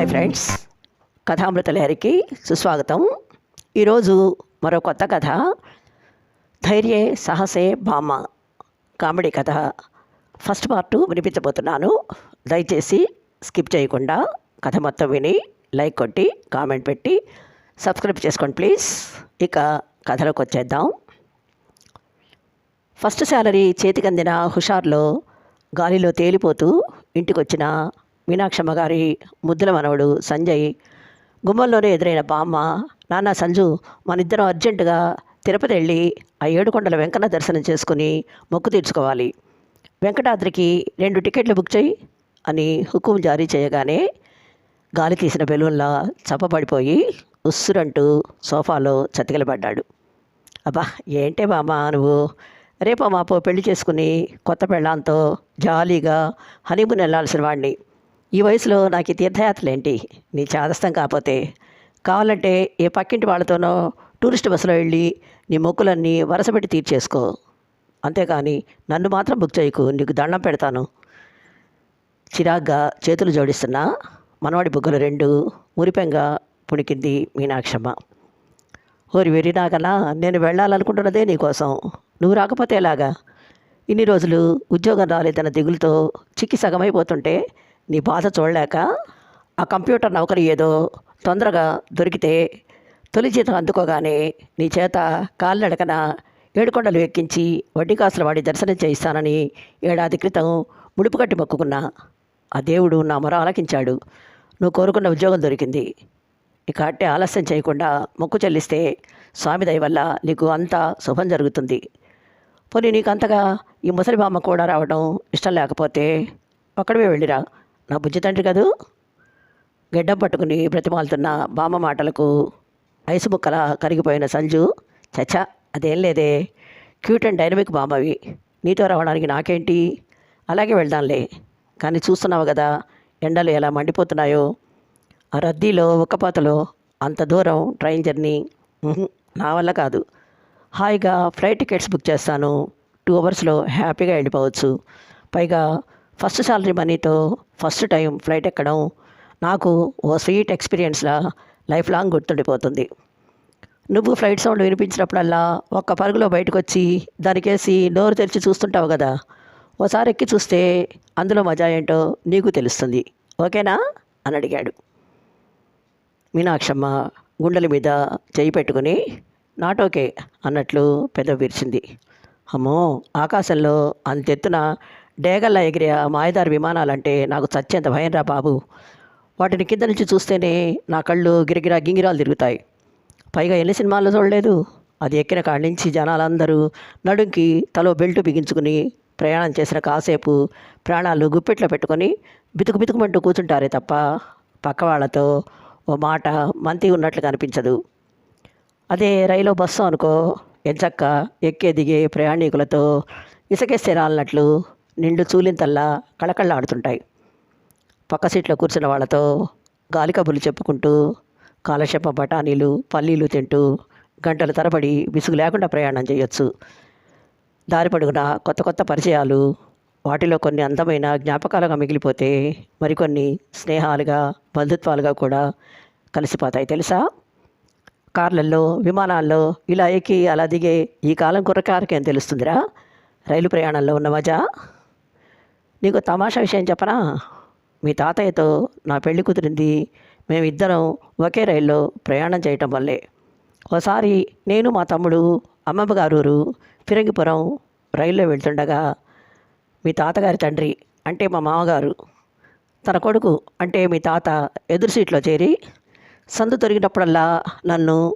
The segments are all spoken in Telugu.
Hi friends. కథామృత లహరికి సుస్వాగతం. ఈరోజు మరో కొత్త కథ ధైర్యే సాహసే భామ కామెడీ కథ. ఫస్ట్ పార్ట్ వినిపించబోతున్నాను. దయచేసి స్కిప్ చేయకుండా కథ మొత్తం విని లైక్ కొట్టి కామెంట్ పెట్టి సబ్స్క్రైబ్ చేసుకోండి ప్లీజ్. ఇక కథలోకి వచ్చేద్దాం. ఫస్ట్ శాలరీ చేతికందిన హుషార్లో గాలిలో తేలిపోతూ ఇంటికొచ్చిన మీనాక్షమ్మ గారి ముద్దుల మనవడు సంజయ్. గుమ్మంలోనే ఎదురైన బామ్మ నాన్న సంజు మనిద్దరం అర్జెంటుగా తిరుపతి వెళ్ళి ఆ ఏడుకొండల వెంకన్న దర్శనం చేసుకుని మొక్కు తీర్చుకోవాలి. వెంకటాద్రికి రెండు టికెట్లు బుక్ చేయి అని హుకుం జారీ చేయగానే గాలి తీసిన బెలూన్లా చప్పబడిపోయి ఉస్సురంటూ సోఫాలో చతికిలబడ్డాడు. అబ్బా ఏంటే బామ్మ నువ్వు? రేపో మాపో పెళ్ళి చేసుకుని కొత్త పెళ్ళాంతో జాలీగా హనీమూన్ వెళ్ళాల్సిన వాడిని ఈ వయసులో నాకు ఈ తీర్థయాత్రలేంటి నీ చాదస్తం కాకపోతే కావాలంటే ఏ పక్కింటి వాళ్ళతోనో టూరిస్ట్ బస్సులో వెళ్ళి నీ మొక్కులన్నీ వరసపెట్టి తీర్చేసుకో. అంతేకాని నన్ను మాత్రం బుక్ చేయకు నీకు దండం పెడతాను. చిరాగ్గా చేతులు జోడిస్తున్నా మనవాడి బుగ్గలు రెండు మురిపెంగా పుణికింది మీనాక్షమ్మ. ఓరి వెరి నాకన్నా నేను వెళ్ళాలనుకుంటున్నదే నీకోసం. నువ్వు రాకపోతే ఎలాగా? ఇన్ని రోజులు ఉద్యోగం రాలేదన్న దిగులుతో చిక్కి సగమైపోతుంటే నీ బాధ చూడలేక ఆ కంప్యూటర్ నౌకరీ ఏదో తొందరగా దొరికితే తొలి జీతం అందుకోగానే నీ చేత కాలినడకన ఏడుకొండలు ఎక్కించి వడ్డీ కాసుల వాడి దర్శనం చేయిస్తానని ఏడాది క్రితం ముడుపు కట్టి మొక్కుకున్నా ఆ దేవుడు నా మొర ఆలకించాడు. నువ్వు కోరుకున్న ఉద్యోగం దొరికింది. ఇక అట్టే ఆలస్యం చేయకుండా మొక్కు చెల్లిస్తే స్వామి దయ వల్ల నీకు అంతా శుభం జరుగుతుంది. పోనీ నీకు అంతగా ఈ ముసలి బామ్మ కూడా రావడం ఇష్టం లేకపోతే ఒక్కడవే వెళ్ళిరా. నా బుజ్జి తండ్రి కదూ? గెడ్డం పట్టుకుని బ్రతిమాలుతున్న బామ్మ మాటలకు ఐసు ముక్కల కరిగిపోయిన సంజు చచ్చా అదేం లేదే. క్యూట్ అండ్ డైనమిక్ బామ్మవి. నీతో రావడానికి నాకేంటి? అలాగే వెళ్దాంలే. కానీ చూస్తున్నావు కదా ఎండలు ఎలా మండిపోతున్నాయో. ఆ రద్దీలో ఉక్కపోతలో అంత దూరం ట్రైన్ జర్నీ. నా వల్ల కాదు. హాయిగా ఫ్లైట్ టికెట్స్ బుక్ చేస్తాను. టూ అవర్స్లో హ్యాపీగా వెళ్ళిపోవచ్చు. పైగా ఫస్ట్ సాలరీ మనీతో ఫస్ట్ టైం ఫ్లైట్ ఎక్కడం నాకు ఓ స్వీట్ ఎక్స్పీరియన్స్లా లైఫ్ లాంగ్ గుర్తుండిపోతుంది. నువ్వు ఫ్లైట్ సౌండ్ వినిపించినప్పుడల్లా ఒక్క పరుగులో బయటకు వచ్చి దానికేసి నోరు తెరిచి చూస్తుంటావు కదా. ఓసారి ఎక్కి చూస్తే అందులో మజా ఏంటో నీకు తెలుస్తుంది. ఓకేనా? అని అడిగాడు. మీనాక్షమ్మ గుండెల మీద చేయి పెట్టుకుని నాట్ ఓకే అన్నట్లు పెద్ద విరిచింది. అమ్మో ఆకాశంలో అంతెత్తున డేగల్లా ఎగిరే ఆ మాయదారి విమానాలంటే నాకు చచ్చేంత భయం రా బాబు. వాటిని కింద నుంచి చూస్తేనే నా కళ్ళు గిరిగిరా గింగిరాలు తిరుగుతాయి. పైగా ఎన్ని సినిమాల్లో చూడలేదు. అది ఎక్కిన కాడి నుంచి జనాలందరూ నడుంకి తలో బెల్ట్ బిగించుకుని ప్రయాణం చేసిన కాసేపు ప్రాణాలు గుప్పెట్లో పెట్టుకొని బితుకు బితుకుమంటూ కూర్చుంటారే తప్ప పక్క వాళ్ళతో ఓ మాట మంతి ఉన్నట్లు కనిపించదు. అదే రైలు బస్సు అనుకో ఎంచక్క ఎక్కే దిగే ప్రయాణికులతో ఇసకేస్తే రాలినట్లు నిండు చూలింతల్లా కళకళలాడుతుంటాయి. పక్క సీట్లో కూర్చున్న వాళ్ళతో గాలి కబుర్లు చెప్పుకుంటూ కాలక్షేప బఠానీలు పల్లీలు తింటూ గంటల తరబడి విసుగు లేకుండా ప్రయాణం చేయొచ్చు. దారి పడుగున కొత్త కొత్త పరిచయాలు వాటిలో కొన్ని అందమైన జ్ఞాపకాలుగా మిగిలిపోతే మరికొన్ని స్నేహాలుగా బంధుత్వాలుగా కూడా కలిసిపోతాయి తెలుసా? కార్లల్లో విమానాల్లో ఇలా ఎక్కి అలా దిగే ఈ కాలం కుర్రకారకేం తెలుస్తుందిరా? రైలు ప్రయాణంలో ఉన్న మజా? నీకు తమాషా విషయం చెప్పనా? మీ తాతయ్యతో నా పెళ్ళి కుదిరింది. మేమిద్దరం ఒకే రైల్లో ప్రయాణం చేయటం వల్లే. ఓసారి నేను మా తమ్ముడు అమ్మమ్మ గారూరు ఫిరంగిపురం రైల్లో వెళ్తుండగా మీ తాతగారి తండ్రి అంటే మా మామగారు తన కొడుకు అంటే మీ తాత ఎదురు సీట్లో చేరి సందు తొరిగినప్పుడల్లా నన్ను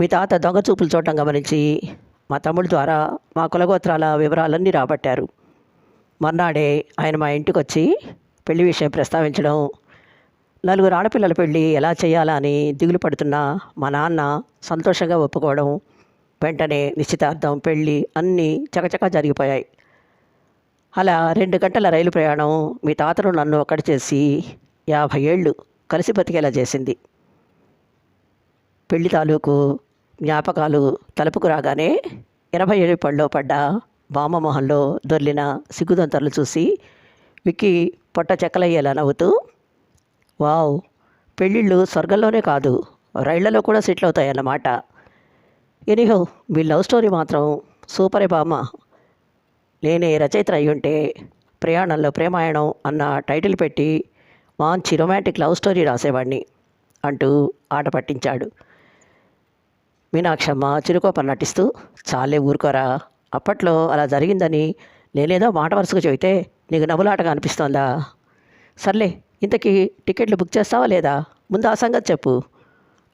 మీ తాత దొంగ చూపులు చూడటం గమనించి మా తమ్ముడి ద్వారా మా కులగోత్రాల వివరాలన్నీ రాబట్టారు. మర్నాడే ఆయన మా ఇంటికి వచ్చి పెళ్ళి విషయం ప్రస్తావించడం నలుగురు ఆడపిల్లల పెళ్ళి ఎలా చేయాలా అని దిగులు పడుతున్న మా నాన్న సంతోషంగా ఒప్పుకోవడం వెంటనే నిశ్చితార్థం పెళ్ళి అన్నీ చకచకా జరిగిపోయాయి. అలా రెండు గంటల రైలు ప్రయాణం మీ తాతను నన్ను ఒకటి చేసి యాభై ఏళ్ళు కలిసి బతికేలా చేసింది. పెళ్ళి తాలూకు జ్ఞాపకాలు తలుపుకు రాగానే ఎనభై ఏడు పళ్ళలో పడ్డ బామమొహంలో దొర్లిన సిగ్గుదంతలు చూసి విక్కి పొట్ట చెక్కలయ్యేలా నవ్వుతూ వావ్ పెళ్ళిళ్ళు స్వర్గంలోనే కాదు రైళ్ళలో కూడా సెటిల్ అవుతాయన్నమాట ఎనీహో మీ లవ్ స్టోరీ మాత్రం సూపరే బామ్మ. నేనే రచయిత అయ్యుంటే ప్రయాణంలో ప్రేమాయణం అన్న టైటిల్ పెట్టి మంచి రొమాంటిక్ లవ్ స్టోరీ రాసేవాడిని అంటూ ఆట పట్టించాడు. మీనాక్షమ్మ చిరుకోపం నటిస్తూ చాలే ఊరుకోరా అప్పట్లో అలా జరిగిందని నేనేదో మాట వరుసగా చెబితే నీకు నవ్వులాటగా అనిపిస్తోందా? సర్లే ఇంతకీ టికెట్లు బుక్ చేస్తావా లేదా? ముందు ఆ సంగతి చెప్పు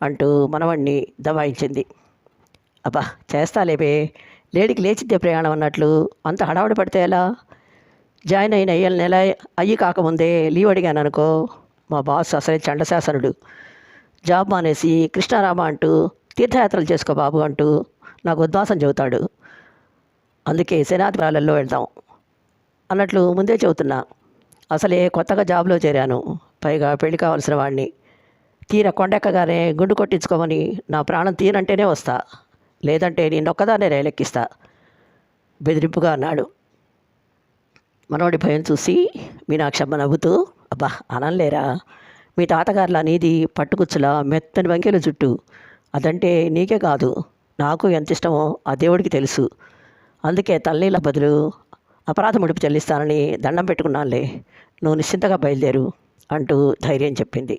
అంటూ మనవణ్ణి దబాయించింది. అబ్బా చేస్తాలేబే లేడికి లేచిద్దే ప్రయాణం అన్నట్లు అంత హడావుడి పడితే ఎలా? జాయిన్ అయిన అయ్యల నెల అయ్యి కాకముందే లీవ్ అడిగాను అనుకో మా బాస్ అసలే చండశాసనుడు. జాబ్ మానేసి కృష్ణారామ అంటూ తీర్థయాత్రలు చేసుకో బాబు అంటూ నాకు ఉద్వాసం చెబుతాడు. అందుకే శనాదివారాలలో వెళ్దాం అన్నట్లు ముందే చెబుతున్నా. అసలే కొత్తగా జాబ్లో చేరాను. పైగా పెళ్ళి కావాల్సిన వాడిని తీర కొండెక్కగానే గుండు కొట్టించుకోమని నా ప్రాణం తీరంటేనే వస్తా. లేదంటే నేనొక్కదాన్నే రైలెక్కిస్తా. బెదిరింపుగా అన్నాడు. మనోడి భయం చూసి మీనాక్షమ్మ నవ్వుతూ అబ్బా అనంలేరా మీ తాతగారుల నీది పట్టుకుచ్చుల మెత్తని వంకెల జుట్టు. అదంటే నీకే కాదు. నాకు ఎంత ఇష్టమో ఆ దేవుడికి తెలుసు. అందుకే తల్లీల బదులు అపరాధ ముడిపు చెల్లిస్తానని దండం పెట్టుకున్నానులే. నువ్వు నిశ్చింతగా బయలుదేరు అంటూ ధైర్యం చెప్పింది.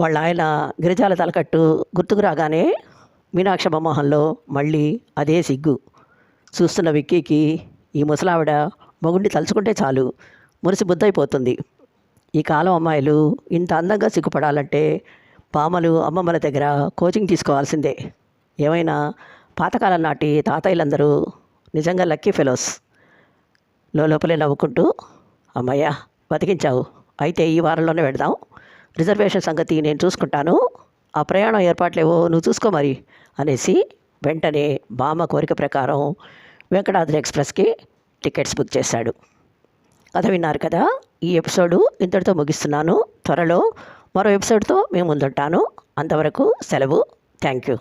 వాళ్ళ ఆయన గిరిజాల తలకట్టు గుర్తుకు రాగానే మీనాక్షమ్మ మొహంలో మళ్ళీ అదే సిగ్గు. చూస్తున్న విక్కీకి ఈ ముసలావిడ మొగుండి తలుచుకుంటే చాలు. మురిసి బుద్ధైపోతుంది. ఈ కాలం అమ్మాయిలు ఇంత అందంగా సిగ్గుపడాలంటే పామలు అమ్మమ్మల దగ్గర కోచింగ్ తీసుకోవాల్సిందే. ఏమైనా పాతకాలం నాటి తాతయ్యలందరూ నిజంగా లక్కీ ఫెలోస్. లోపలే నవ్వుకుంటూ అమ్మయ్యా బతికించావు. అయితే ఈ వారంలోనే పెడదాం రిజర్వేషన్ సంగతి నేను చూసుకుంటాను. ఆ ప్రయాణం ఏర్పాట్లేవో నువ్వు చూసుకో మరి అనేసి వెంటనే బామ్మ కోరిక ప్రకారం వెంకటాద్రి ఎక్స్ప్రెస్కి టికెట్స్ బుక్ చేశాడు. కథ విన్నారు కదా ఈ ఎపిసోడు ఇంతటితో ముగిస్తున్నాను. త్వరలో మరో ఎపిసోడ్తో మేము ముందుంటాను. అంతవరకు సెలవు. Thank you.